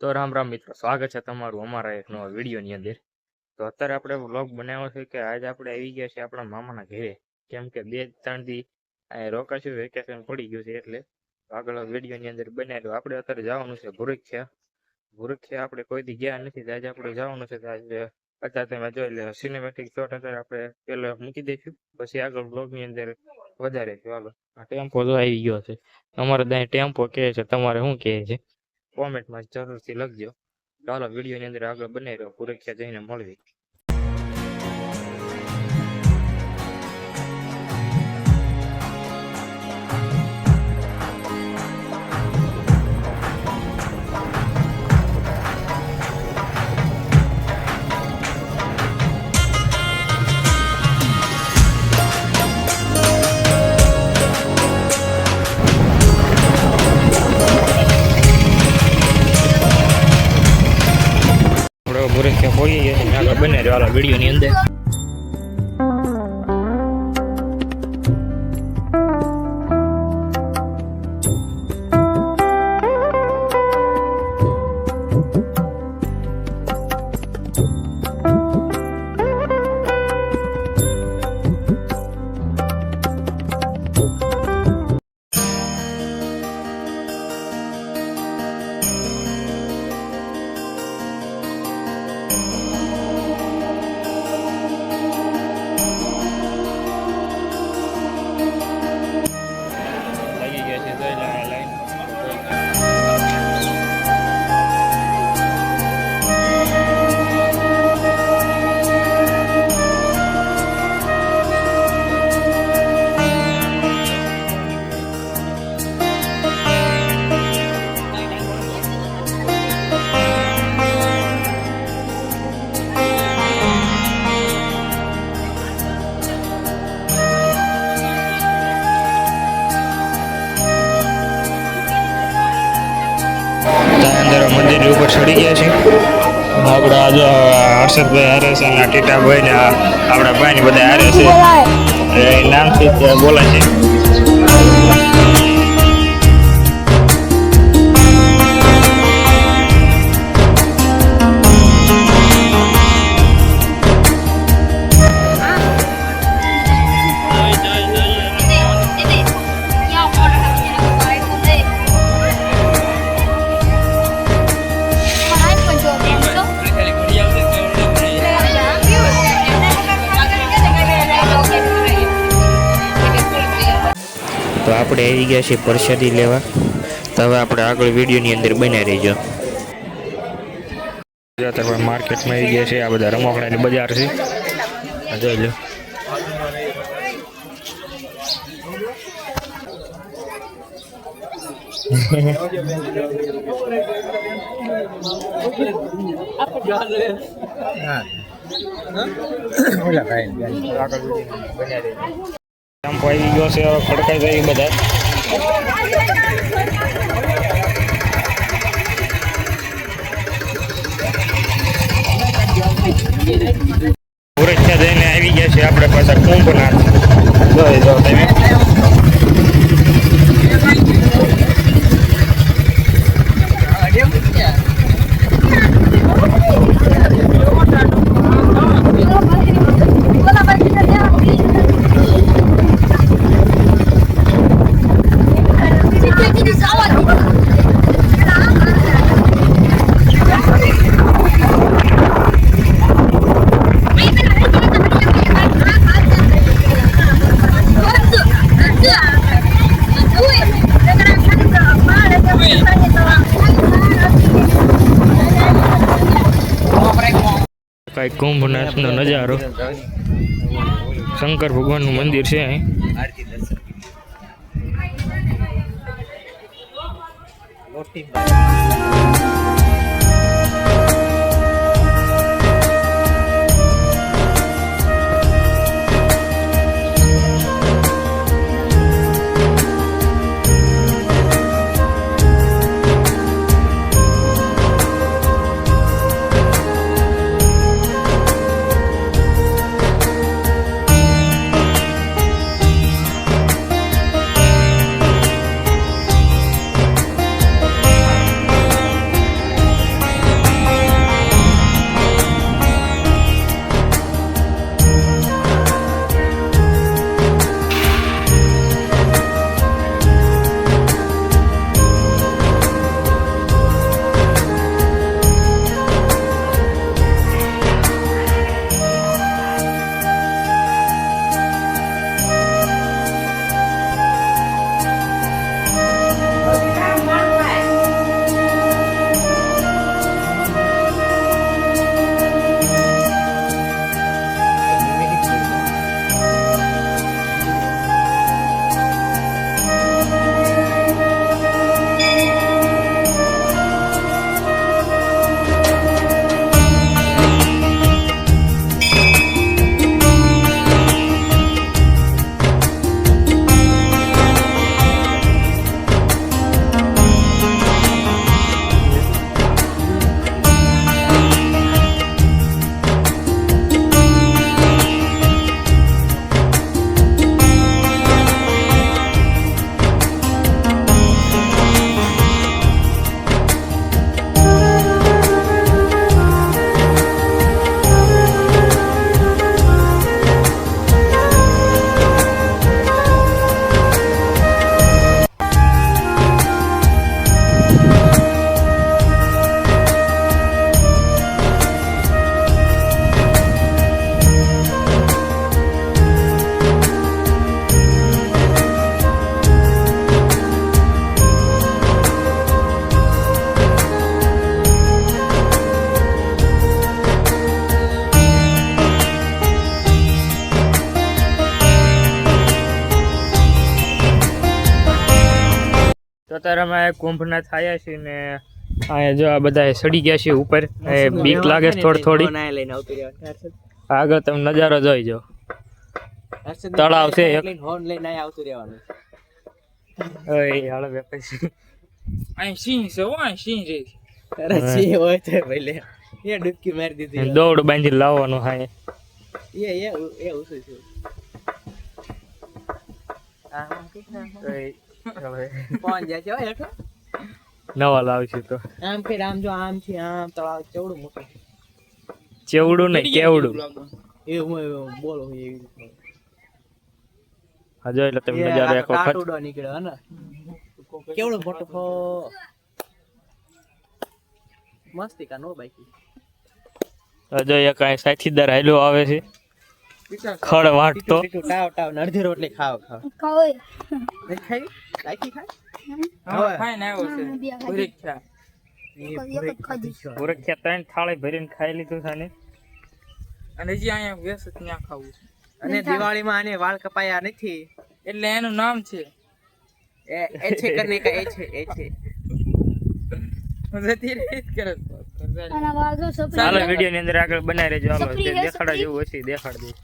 તો રામ રામ મિત્રો, સ્વાગત છે તમારું અમારા એક નવા વિડીયોની અંદર. તો અત્યારે આપણે વ્લોગ બનાવ્યો છે કે આજે આપણે આવી ગયા છે આપણા મામાના ઘરે. કેમ કે બે ત્રણ દી રોકાશું વેકેશન પડી ગયું છે એટલે આગળ વિડીયોની અંદર બનાવ્યું. આપણે અત્યારે જવાનું છે ભૂરખ્યા ભૂરખ્યા આપણે કોઈ દી ગયા નથી આજે આપણે જવાનું છે આજે અત્યારે તમે જોઈ લે સિનેમેટિક શોટ અત્યારે આપણે પેલા મૂકી દઈશું. પછી આગળ વ્લોગની અંદર વધારે છે. આ ટેમ્પો તો આવી ગયો છે. અમારે ત્યાં ટેમ્પો કહે છે, તમારે શું કહે છે? કોમેન્ટમાં જરૂરથી લખજો. ચાલો વિડીયોની અંદર આગળ બનાવી રહ્યો પુરખ્યા જઈને મળવી. છે આગળ બને રહ્યો વિડીયોની અંદર. મંદિરની ઉપર ચડી ગયા છે. આપણા જો હર્ષદભાઈ હારે છે અને ટીટાભાઈ ને આપણા ભાઈ ને બધા હારે છે. એ નામથી બોલાય છે. આપણે આવી ગયા છીએ પ્રસાદી લેવા. તો હવે આપણે આગળ વિડીયોની અંદર બન્યા રહીજો. આપણે માર્કેટમાં આવી ગયા છે આ બધા રમકડાની બજાર છે. જોઈ લો. ટેમ્પો આવી ગયો છે, હવે ખડકાઈ જાય બધા. સુરક્ષા જઈને આવી ગયા છે, આપણે પાછા કુંભનાથ. ભાઈ કુંભનાથનો નજારો. શંકર ભગવાનનું મંદિર છે અહીં. અત્યારે અમે કુંભના થયા છીએ ને અહીંયા જો આ બધા સડી ગયા છે ઉપર. બીક લાગે છે થોડી થોડી. આગળ તમે નજારો જોઈ જો તળાવ છે એક. લઈને હોર્ન લઈને આવતું રહેવાનું. ઓય હાલો બે પછી અહીં સિંહ છે અહીં સિંહ અરે જે હોય તો એ ડૂબકી મારી દીધી દોડ બાંધી લાવવાનું હા એ. એ એ ઉસું છું. કોણ જાય છે હેઠો. નવા લાવશે તો. આમ ફેર આમ જો આમ છે આમ તળાવ ચેવડું મોટું. ચેવડું નહીં કેવડું? એવું એવું બોલો એવી રીતે. હા એટલે તમે નજારો એક વખત. કાટુડો નીકળ્યો હે ને. કેવડો મોટો ફો મસ્તી કા નો બાકી? હજો જો એક અહીં સાથીદાર હાલ્યો આવે છે. ખડ વાટતો ટાવ ટાવ અડધી રોટલી ખાવ ખાવ. ખાઈ? ખાય? આવ્યો છે. ત્રણ થાળી ભરીને ખાઈ લીધું છે ને. અને હજી અહીંયા વ્યસ્ત ત્યાં ખાવું છે. અને દિવાળીમાં આને વાળ કપાયા નથી. એટલે એનું નામ છે. એ એ છે કરને કા એ છે એ છે. જતી રહી કરે ચાલો. વીડિયો ની અંદર આગળ બનાવી રહેજો. દેખાડા જેવું હશે દેખાડ દઈશ